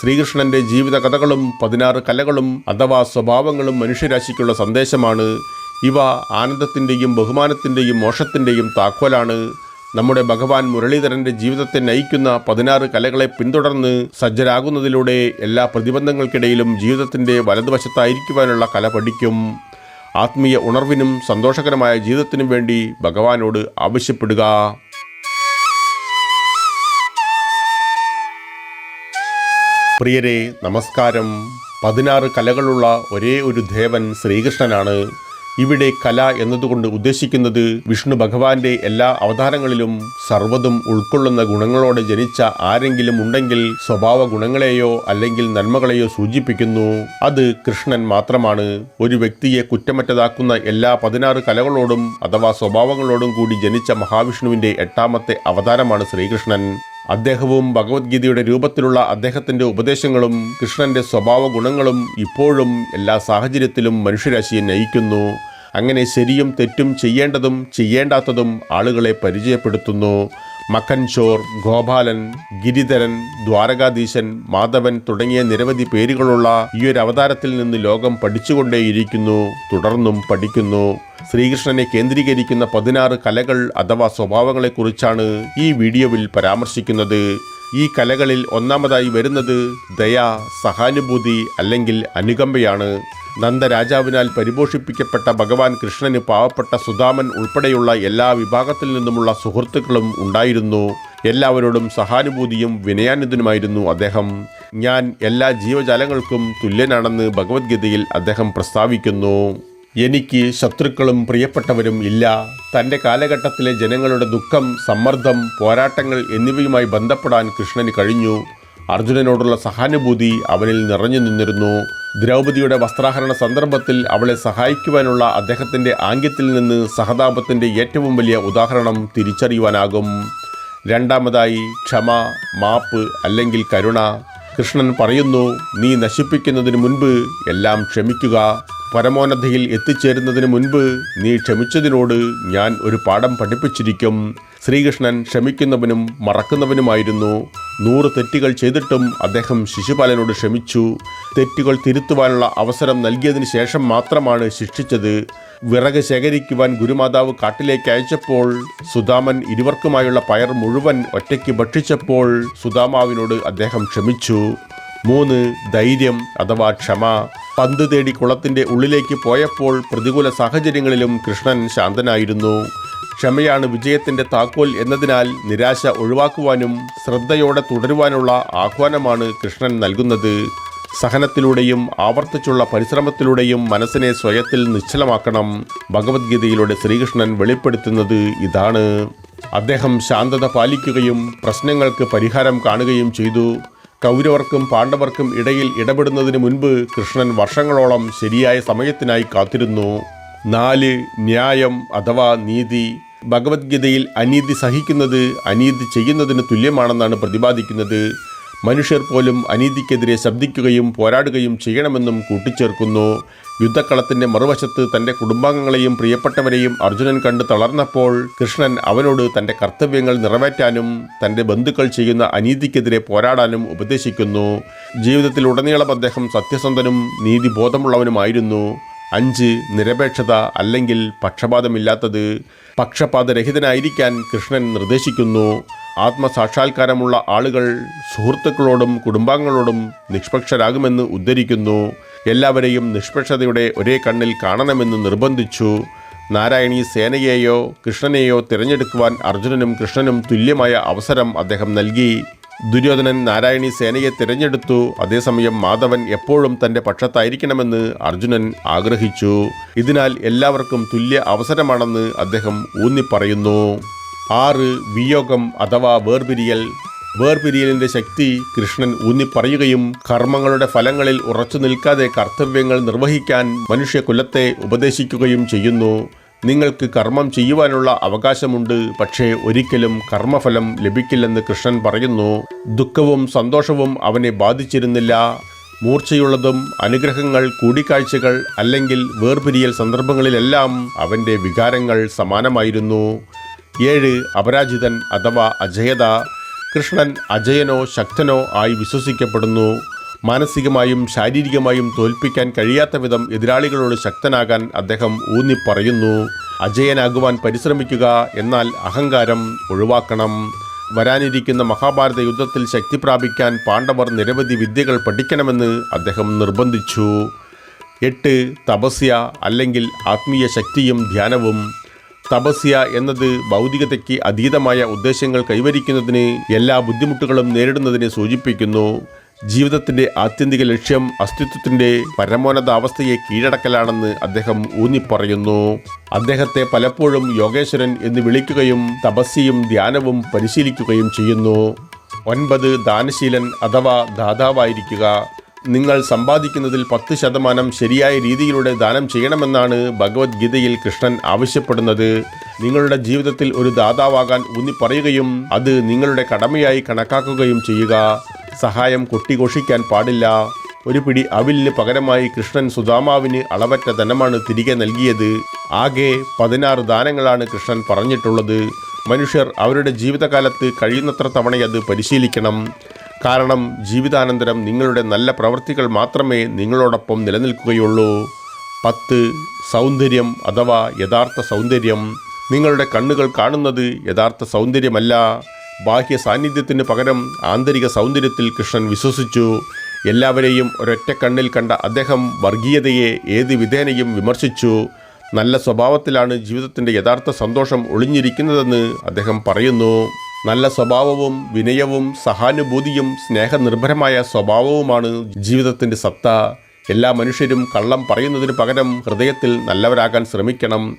ശ്രീകൃഷ്ണന്റെ ജീവിത കഥകളും പതിനാറ് കലകളും അഥവാ സ്വഭാവങ്ങളും മനുഷ്യരാശിക്കുള്ള സന്ദേശമാണ്. ഇവ ആനന്ദത്തിന്റെയും ബഹുമാനത്തിന്റെയും മോക്ഷത്തിന്റെയും താക്കോലാണ്. നമ്മുടെ ഭഗവാൻ മുരളീധരന്റെ ജീവിതത്തെ നയിക്കുന്ന പതിനാറ് കലകളെ പിന്തുടർന്ന് സജ്ജരാകുന്നതിലൂടെ എല്ലാ പ്രതിബന്ധങ്ങൾക്കിടയിലും ജീവിതത്തിന്റെ വലതുവശത്തായിരിക്കുവാനുള്ള കല പഠിക്കും. ആത്മീയ ഉണർവിനും സന്തോഷകരമായ ജീവിതത്തിനും വേണ്ടി ഭഗവാനോട് ആവശ്യപ്പെടുക. പ്രിയരെ നമസ്കാരം. പതിനാറ് കലകളുള്ള ഒരേ ഒരു ദേവൻ ശ്രീകൃഷ്ണനാണ്. ഇവിടെ കല എന്നതുകൊണ്ട് ഉദ്ദേശിക്കുന്നത് വിഷ്ണു ഭഗവാന്റെ എല്ലാ അവതാരങ്ങളിലും സർവതും ഉൾക്കൊള്ളുന്ന ഗുണങ്ങളോടെ ജനിച്ച ആരെങ്കിലും ഉണ്ടെങ്കിൽ സ്വഭാവ ഗുണങ്ങളെയോ അല്ലെങ്കിൽ നന്മകളെയോ സൂചിപ്പിക്കുന്നു. അത് കൃഷ്ണൻ മാത്രമാണ്. ഒരു വ്യക്തിയെ കുറ്റമറ്റതാക്കുന്ന എല്ലാ പതിനാറ് കലകളോടും അഥവാ സ്വഭാവങ്ങളോടും കൂടി ജനിച്ച മഹാവിഷ്ണുവിന്റെ എട്ടാമത്തെ അവതാരമാണ് ശ്രീകൃഷ്ണൻ. അദ്ദേഹവും ഭഗവത്ഗീതയുടെ രൂപത്തിലുള്ള അദ്ദേഹത്തിന്റെ ഉപദേശങ്ങളും കൃഷ്ണന്റെ സ്വഭാവ ഗുണങ്ങളും ഇപ്പോഴും എല്ലാ സാഹചര്യത്തിലും മനുഷ്യരാശിയെ നയിക്കുന്നു. അങ്ങനെ ശരിയും തെറ്റും ചെയ്യേണ്ടതും ചെയ്യേണ്ടാത്തതും ആളുകളെ പരിചയപ്പെടുത്തുന്നു. മക്കൻ ചോർ ഗോപാലൻ ഗിരിധരൻ ദ്വാരകാധീശൻ മാധവൻ തുടങ്ങിയ നിരവധി പേരുകളുള്ള ഈ ഒരു അവതാരത്തിൽ നിന്ന് ലോകം പഠിച്ചുകൊണ്ടേയിരിക്കുന്നു. തുടർന്നും പഠിക്കുന്നു. ശ്രീകൃഷ്ണനെ കേന്ദ്രീകരിക്കുന്ന പതിനാറ് കലകൾ അഥവാ സ്വഭാവങ്ങളെക്കുറിച്ചാണ് ഈ വീഡിയോയിൽ പരാമർശിക്കുന്നത്. ഈ കലകളിൽ ഒന്നാമതായി വരുന്നത് ദയ സഹാനുഭൂതി അല്ലെങ്കിൽ അനുകമ്പയാണ്. നന്ദരാജാവിനാൽ പരിപോഷിപ്പിക്കപ്പെട്ട ഭഗവാൻ കൃഷ്ണന് പാവപ്പെട്ട സുധാമൻ ഉൾപ്പെടെയുള്ള എല്ലാ വിഭാഗത്തിൽ നിന്നുമുള്ള സുഹൃത്തുക്കളും ഉണ്ടായിരുന്നു. എല്ലാവരോടും സഹാനുഭൂതിയും വിനയാനിതനുമായിരുന്നു അദ്ദേഹം. ഞാൻ എല്ലാ ജീവജാലങ്ങൾക്കും തുല്യനാണെന്ന് ഭഗവത്ഗീതയിൽ അദ്ദേഹം പ്രസ്താവിക്കുന്നു. എനിക്ക് ശത്രുക്കളും പ്രിയപ്പെട്ടവരും ഇല്ല. തന്റെ കാലഘട്ടത്തിലെ ജനങ്ങളുടെ ദുഃഖം സമ്മർദ്ദം പോരാട്ടങ്ങൾ എന്നിവയുമായി ബന്ധപ്പെടാൻ കൃഷ്ണന് കഴിഞ്ഞു. അർജുനനോടുള്ള സഹാനുഭൂതി അവനിൽ നിറഞ്ഞു നിന്നിരുന്നു. ദ്രൗപദിയുടെ വസ്ത്രാഹരണ സന്ദർഭത്തിൽ അവളെ സഹായിക്കുവാനുള്ള അദ്ദേഹത്തിന്റെ ആംഗ്യത്തിൽ നിന്ന് സഹതാപത്തിന്റെ ഏറ്റവും വലിയ ഉദാഹരണം തിരിച്ചറിയുവാനാകും. രണ്ടാമതായി ക്ഷമ മാപ്പ് അല്ലെങ്കിൽ കരുണ. കൃഷ്ണൻ പറയുന്നു നീ നശിപ്പിക്കുന്നതിന് മുൻപ് എല്ലാം ക്ഷമിക്കുക. പരമോന്നതയിൽ എത്തിച്ചേരുന്നതിന് മുൻപ് നീ ക്ഷമിച്ചതിനോട് ഞാൻ ഒരു പാഠം പഠിപ്പിച്ചിരിക്കും. ശ്രീകൃഷ്ണൻ ക്ഷമിക്കുന്നവനും മറക്കുന്നവനുമായിരുന്നു. നൂറ് തെറ്റുകൾ ചെയ്തിട്ടും അദ്ദേഹം ശിശുപാലനോട് ക്ഷമിച്ചു. തെറ്റുകൾ തിരുത്തുവാനുള്ള അവസരം നൽകിയതിനു ശേഷം മാത്രമാണ് ശിക്ഷിച്ചത്. വിറക് ശേഖരിക്കുവാൻ ഗുരുമാതാവ് കാട്ടിലേക്ക് അയച്ചപ്പോൾ സുധാമൻ ഇരുവർക്കുമായുള്ള പയർ മുഴുവൻ ഒറ്റയ്ക്ക് ഭക്ഷിച്ചപ്പോൾ സുദാമാവിനോട് അദ്ദേഹം ക്ഷമിച്ചു. മൂന്ന് ധൈര്യം അഥവാ ക്ഷമ. പന്ത് തേടി കുളത്തിന്റെ ഉള്ളിലേക്ക് പോയപ്പോൾ പ്രതികൂല സാഹചര്യങ്ങളിലും കൃഷ്ണൻ ശാന്തനായിരുന്നു. ക്ഷമയാണ് വിജയത്തിന്റെ താക്കോൽ എന്നതിനാൽ നിരാശ ഒഴിവാക്കുവാനും ശ്രദ്ധയോടെ തുടരുവാനുള്ള ആഹ്വാനമാണ് കൃഷ്ണൻ നൽകുന്നത്. സഹനത്തിലൂടെയും ആവർത്തിച്ചുള്ള പരിശ്രമത്തിലൂടെയും മനസ്സിനെ സ്വയത്തിൽ നിശ്ചലമാക്കണം. ഭഗവത്ഗീതയിലൂടെ ശ്രീകൃഷ്ണൻ വെളിപ്പെടുത്തുന്നത് ഇതാണ്. അദ്ദേഹം ശാന്തത പാലിക്കുകയും പ്രശ്നങ്ങൾക്ക് പരിഹാരം കാണുകയും ചെയ്തു. കൗരവർക്കും പാണ്ഡവർക്കും ഇടയിൽ ഇടപെടുന്നതിന് മുൻപ് കൃഷ്ണൻ വർഷങ്ങളോളം ശരിയായ സമയത്തിനായി കാത്തിരുന്നു. നാല് ന്യായം അഥവാ നീതി ഭഗവത്ഗീതയിൽ അനീതി സഹിക്കുന്നത് അനീതി ചെയ്യുന്നതിന് തുല്യമാണെന്നാണ് പ്രതിപാദിക്കുന്നത്. മനുഷ്യർ പോലും അനീതിക്കെതിരെ ശബ്ദിക്കുകയും പോരാടുകയും ചെയ്യണമെന്നും കൂട്ടിച്ചേർക്കുന്നു. യുദ്ധക്കളത്തിന്റെ മറുവശത്ത് തന്റെ കുടുംബാംഗങ്ങളെയും പ്രിയപ്പെട്ടവരെയും അർജുനൻ കണ്ട് തളർന്നപ്പോൾ കൃഷ്ണൻ അവനോട് തന്റെ കർത്തവ്യങ്ങൾ നിറവേറ്റാനും തന്റെ ബന്ധുക്കൾ ചെയ്യുന്ന അനീതിക്കെതിരെ പോരാടാനും ഉപദേശിക്കുന്നു. ജീവിതത്തിലുടനീളം അദ്ദേഹം സത്യസന്ധനും നീതിബോധമുള്ളവനുമായിരുന്നു. അഞ്ച് നിരപേക്ഷത അല്ലെങ്കിൽ പക്ഷപാതമില്ലാത്തത് പക്ഷപാതരഹിതനായിരിക്കാൻ കൃഷ്ണൻ നിർദ്ദേശിക്കുന്നു. ആത്മസാക്ഷാത്കാരമുള്ള ആളുകൾ സുഹൃത്തുക്കളോടും കുടുംബാംഗങ്ങളോടും നിഷ്പക്ഷരാകുമെന്ന് ഉദ്ധരിക്കുന്നു. എല്ലാവരെയും നിഷ്പക്ഷതയുടെ ഒരേ കണ്ണിൽ കാണണമെന്ന് നിർബന്ധിച്ചു. നാരായണി സേനയെയോ കൃഷ്ണനെയോ തിരഞ്ഞെടുക്കുവാൻ അർജുനനും കൃഷ്ണനും തുല്യമായ അവസരം അദ്ദേഹം നൽകി. ദുര്യോധനൻ നാരായണി സേനയെ തിരഞ്ഞെടുത്തു. അതേസമയം മാധവൻ എപ്പോഴും തന്റെ പക്ഷത്തായിരിക്കണമെന്ന് അർജുനൻ ആഗ്രഹിച്ചു. ഇതിനാൽ എല്ലാവർക്കും തുല്യ അവസരമാണെന്ന് അദ്ദേഹം ഊന്നിപ്പറയുന്നു. ആറ് വിയോഗം അഥവാ വേർപിരിയൽ. വേർപിരിയലിന്റെ ശക്തി കൃഷ്ണൻ ഊന്നിപ്പറയുകയും കർമ്മങ്ങളുടെ ഫലങ്ങളിൽ ഉറച്ചു നിൽക്കാതെ കർത്തവ്യങ്ങൾ നിർവഹിക്കാൻ മനുഷ്യകുലത്തെ ഉപദേശിക്കുകയും ചെയ്യുന്നു. നിങ്ങൾക്ക് കർമ്മം ചെയ്യുവാനുള്ള അവകാശമുണ്ട്. പക്ഷേ ഒരിക്കലും കർമ്മഫലം ലഭിക്കില്ലെന്ന് കൃഷ്ണൻ പറയുന്നു. ദുഃഖവും സന്തോഷവും അവനെ ബാധിച്ചിരുന്നില്ല. മൂർച്ചയുള്ളതും അനുഗ്രഹങ്ങൾ കൂടിക്കാഴ്ചകൾ അല്ലെങ്കിൽ വേർപിരിയൽ സന്ദർഭങ്ങളിലെല്ലാം അവന്റെ വികാരങ്ങൾ സമാനമായിരുന്നു. ഏഴ് അപരാജിതൻ അഥവാ അജയത. കൃഷ്ണൻ അജയനോ ശക്തനോ ആയി വിശ്വസിക്കപ്പെടുന്നു. മാനസികമായും ശാരീരികമായും തോൽപ്പിക്കാൻ കഴിയാത്ത വിധം എതിരാളികളോട് ശക്തനാകാൻ അദ്ദേഹം ഊന്നി പറയുന്നു അജയനാകുവാൻ പരിശ്രമിക്കുക എന്നാൽ അഹങ്കാരം ഒഴിവാക്കണം. വരാനിരിക്കുന്ന മഹാഭാരത യുദ്ധത്തിൽ ശക്തി പ്രാപിക്കാൻ പാണ്ഡവർ നിരവധി വിദ്യകൾ പഠിക്കണമെന്ന് അദ്ദേഹം നിർബന്ധിച്ചു. എട്ട് തപസ്യ അല്ലെങ്കിൽ ആത്മീയ ശക്തിയും ധ്യാനവും. തപസ്യ എന്നത് ഭൗതികതയ്ക്ക് അതീതമായ ഉദ്ദേശങ്ങൾ കൈവരിക്കുന്നതിന് എല്ലാ ബുദ്ധിമുട്ടുകളും നേരിടുന്നതിനെ സൂചിപ്പിക്കുന്നു. ജീവിതത്തിന്റെ ആത്യന്തിക ലക്ഷ്യം അസ്തിത്വത്തിന്റെ പരമോന്നത അവസ്ഥയെ കീഴടക്കലാണെന്ന് അദ്ദേഹം ഊന്നിപ്പറയുന്നു. അദ്ദേഹത്തെ പലപ്പോഴും യോഗേശ്വരൻ എന്ന് വിളിക്കുകയും തപസ്സിയും ധ്യാനവും പരിശീലിക്കുകയും ചെയ്യുന്നു. ഒൻപത് ദാനശീലൻ അഥവാ ദാതാവായിരിക്കുക. നിങ്ങൾ സമ്പാദിക്കുന്നതിൽ പത്ത് ശതമാനം ശരിയായ രീതിയിലൂടെ ദാനം ചെയ്യണമെന്നാണ് ഭഗവത്ഗീതയിൽ കൃഷ്ണൻ ആവശ്യപ്പെടുന്നത്. നിങ്ങളുടെ ജീവിതത്തിൽ ഒരു ദാതാവാകാൻ ഊന്നി പറയുകയും അത് നിങ്ങളുടെ കടമയായി കണക്കാക്കുകയും ചെയ്യുക. സഹായം കൊട്ടിഘോഷിക്കാൻ പാടില്ല. ഒരു പിടി അവിലിന് പകരമായി കൃഷ്ണൻ സുദാമാവിന് അളവറ്റ ധനമാണ് തിരികെ നൽകിയത്. ആകെ പതിനാറ് ദാനങ്ങളാണ് കൃഷ്ണൻ പറഞ്ഞിട്ടുള്ളത്. മനുഷ്യർ അവരുടെ ജീവിതകാലത്ത് കഴിയുന്നത്ര തവണയത് പരിശീലിക്കണം. കാരണം ജീവിതാനന്തരം നിങ്ങളുടെ നല്ല പ്രവൃത്തികൾ മാത്രമേ നിങ്ങളോടൊപ്പം നിലനിൽക്കുകയുള്ളൂ. പത്ത് സൗന്ദര്യം അഥവാ യഥാർത്ഥ സൗന്ദര്യം. നിങ്ങളുടെ കണ്ണുകൾ കാണുന്നത് യഥാർത്ഥ സൗന്ദര്യമല്ല. ബാഹ്യ സാന്നിധ്യത്തിന് പകരം ആന്തരിക സൗന്ദര്യത്തിൽ കൃഷ്ണൻ വിശ്വസിച്ചു. എല്ലാവരെയും ഒരൊറ്റ കണ്ണിൽ കണ്ട അദ്ദേഹം വർഗീയതയെ ഏത് വിധേനയും വിമർശിച്ചു. നല്ല സ്വഭാവത്തിലാണ് ജീവിതത്തിന്റെ യഥാർത്ഥ സന്തോഷം ഒളിഞ്ഞിരിക്കുന്നതെന്ന് അദ്ദേഹം പറയുന്നു. നല്ല സ്വഭാവവും വിനയവും സഹാനുഭൂതിയും സ്നേഹനിർഭരമായ സ്വഭാവവുമാണ് ജീവിതത്തിന്റെ സത്ത. എല്ലാ മനുഷ്യരും കള്ളം പറയുന്നതിന് പകരം ഹൃദയത്തിൽ നല്ലവരാകാൻ ശ്രമിക്കണം.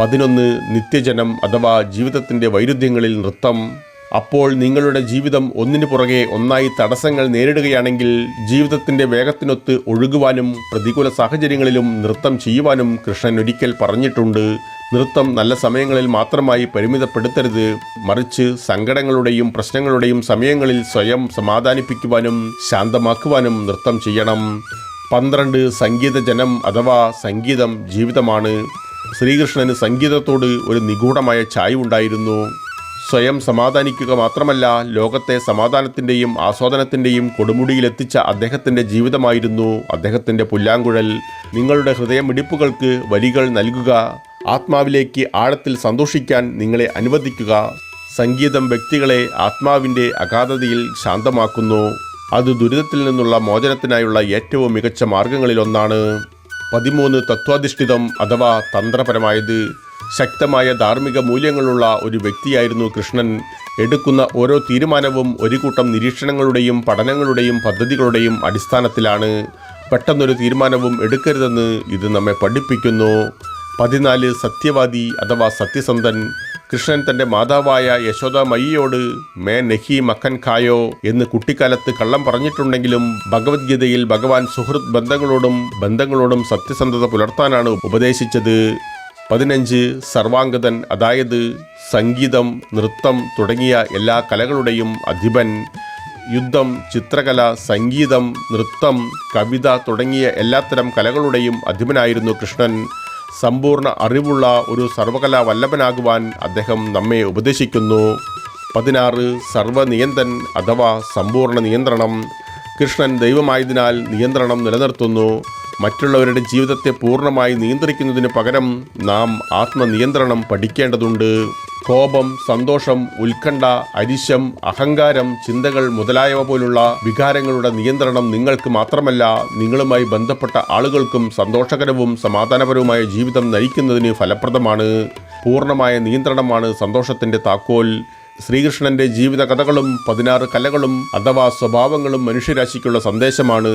പതിനൊന്ന് നിത്യജനം അഥവാ ജീവിതത്തിന്റെ വൈരുദ്ധ്യങ്ങളിൽ നൃത്തം. അപ്പോൾ നിങ്ങളുടെ ജീവിതം ഒന്നിനു പുറകെ ഒന്നായി തടസ്സങ്ങൾ നേരിടുകയാണെങ്കിൽ ജീവിതത്തിന്റെ വേഗത്തിനൊത്ത് ഒഴുകുവാനും പ്രതികൂല സാഹചര്യങ്ങളിലും നൃത്തം ചെയ്യുവാനും കൃഷ്ണൻ ഒരിക്കൽ പറഞ്ഞിട്ടുണ്ട്. നൃത്തം നല്ല സമയങ്ങളിൽ മാത്രമായി പരിമിതപ്പെടുത്തരുത്. മറിച്ച് സങ്കടങ്ങളുടെയും പ്രശ്നങ്ങളുടെയും സമയങ്ങളിൽ സ്വയം സമാധാനിപ്പിക്കുവാനും ശാന്തമാക്കുവാനും നൃത്തം ചെയ്യണം. പന്ത്രണ്ട് സംഗീതജനം അഥവാ സംഗീതം ജീവിതമാണ്. ശ്രീകൃഷ്ണന് സംഗീതത്തോട് ഒരു നിഗൂഢമായ ചായ്വുണ്ടായിരുന്നു സ്വയം സമാധാനിക്കുക മാത്രമല്ല ലോകത്തെ സമാധാനത്തിന്റെയും ആസ്വാദനത്തിന്റെയും കൊടുമുടിയിലെത്തിച്ച അദ്ദേഹത്തിന്റെ ജീവിതമായിരുന്നു അദ്ദേഹത്തിന്റെ പുല്ലാങ്കുഴൽ. നിങ്ങളുടെ ഹൃദയമിടിപ്പുകൾക്ക് വരികൾ നൽകുക ആത്മാവിലേക്ക് ആഴത്തിൽ സന്തോഷിക്കാൻ നിങ്ങളെ അനുവദിക്കുക. സംഗീതം വ്യക്തികളെ ആത്മാവിന്റെ അഗാധതയിൽ ശാന്തമാക്കുന്നു. അത് ദുരിതത്തിൽ നിന്നുള്ള മോചനത്തിനായുള്ള ഏറ്റവും മികച്ച മാർഗങ്ങളിലൊന്നാണ് പതിമൂന്ന് തത്വാധിഷ്ഠിതം അഥവാ തന്ത്രപരമായത്. ശക്തമായ ധാർമ്മിക മൂല്യങ്ങളുള്ള ഒരു വ്യക്തിയായിരുന്നു കൃഷ്ണൻ. എടുക്കുന്ന ഓരോ തീരുമാനവും ഒരു കൂട്ടം നിരീക്ഷണങ്ങളുടെയും പഠനങ്ങളുടെയും പദ്ധതികളുടെയും അടിസ്ഥാനത്തിലാണ്. പെട്ടെന്നൊരു തീരുമാനവും എടുക്കരുതെന്ന് ഇത് നമ്മെ പഠിപ്പിക്കുന്നു. പതിനാല് സത്യവാദി അഥവാ സത്യസന്ധൻ കൃഷ്ണൻ തന്റെ മാതാവായ യശോദ മയ്യയോട് മേ നെഹി മക്കൻ ഖായോ എന്ന് കുട്ടിക്കാലത്ത് കള്ളം പറഞ്ഞിട്ടുണ്ടെങ്കിലും ഭഗവത്ഗീതയിൽ ഭഗവാൻ സുഹൃത് ബന്ധങ്ങളോടും ബന്ധങ്ങളോടും സത്യസന്ധത പുലർത്താനാണ് ഉപദേശിച്ചത്. പതിനഞ്ച് സർവാംഗതൻ അതായത് സംഗീതം നൃത്തം തുടങ്ങിയ എല്ലാ കലകളുടെയും അധിപൻ. യുദ്ധം ചിത്രകല സംഗീതം നൃത്തം കവിത തുടങ്ങിയ എല്ലാത്തരം കലകളുടെയും അധിപനായിരുന്നു കൃഷ്ണൻ. സമ്പൂർണ അറിവുള്ള ഒരു സർവകലാ വല്ലഭനാകുവാൻ അദ്ദേഹം നമ്മെ ഉപദേശിക്കുന്നു. പതിനാറ് സർവനിയന്തൻ അഥവാ സമ്പൂർണ നിയന്ത്രണം. കൃഷ്ണൻ ദൈവമായതിനാൽ നിയന്ത്രണം നിലനിർത്തുന്നു. മറ്റുള്ളവരുടെ ജീവിതത്തെ പൂർണമായി നിയന്ത്രിക്കുന്നതിന് പകരം നാം ആത്മനിയന്ത്രണം പഠിക്കേണ്ടതുണ്ട്. കോപം സന്തോഷം ഉത്കണ്ഠ അരിശം അഹങ്കാരം ചിന്തകൾ മുതലായവ പോലുള്ള വികാരങ്ങളുടെ നിയന്ത്രണം നിങ്ങൾക്ക് മാത്രമല്ല നിങ്ങളുമായി ബന്ധപ്പെട്ട ആളുകൾക്കും സന്തോഷകരവും സമാധാനപരവുമായ ജീവിതം നയിക്കുന്നതിന് ഫലപ്രദമാണ്. പൂർണമായ നിയന്ത്രണമാണ് സന്തോഷത്തിന്റെ താക്കോൽ. ശ്രീകൃഷ്ണന്റെ ജീവിത കഥകളും പതിനാറ് കലകളും അഥവാ സ്വഭാവങ്ങളും മനുഷ്യരാശിക്കുള്ള സന്ദേശമാണ്.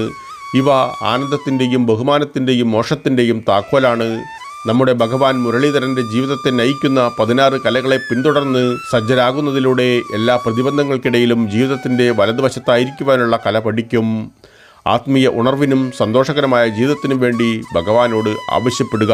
ഇവ ആനന്ദത്തിന്റെയും ബഹുമാനത്തിന്റെയും മോഷത്തിന്റെയും താക്കോലാണ്. നമ്മുടെ ഭഗവാൻ മുരളീധരന്റെ ജീവിതത്തെ നയിക്കുന്ന പതിനാറ് കലകളെ പിന്തുടർന്ന് സജ്ജരാകുന്നതിലൂടെ എല്ലാ പ്രതിബന്ധങ്ങൾക്കിടയിലും ജീവിതത്തിന്റെ വലതുവശത്തായിരിക്കുവാനുള്ള കല പഠിക്കും. ആത്മീയ ഉണർവിനും സന്തോഷകരമായ ജീവിതത്തിനും വേണ്ടി ഭഗവാനോട് ആവശ്യപ്പെടുക.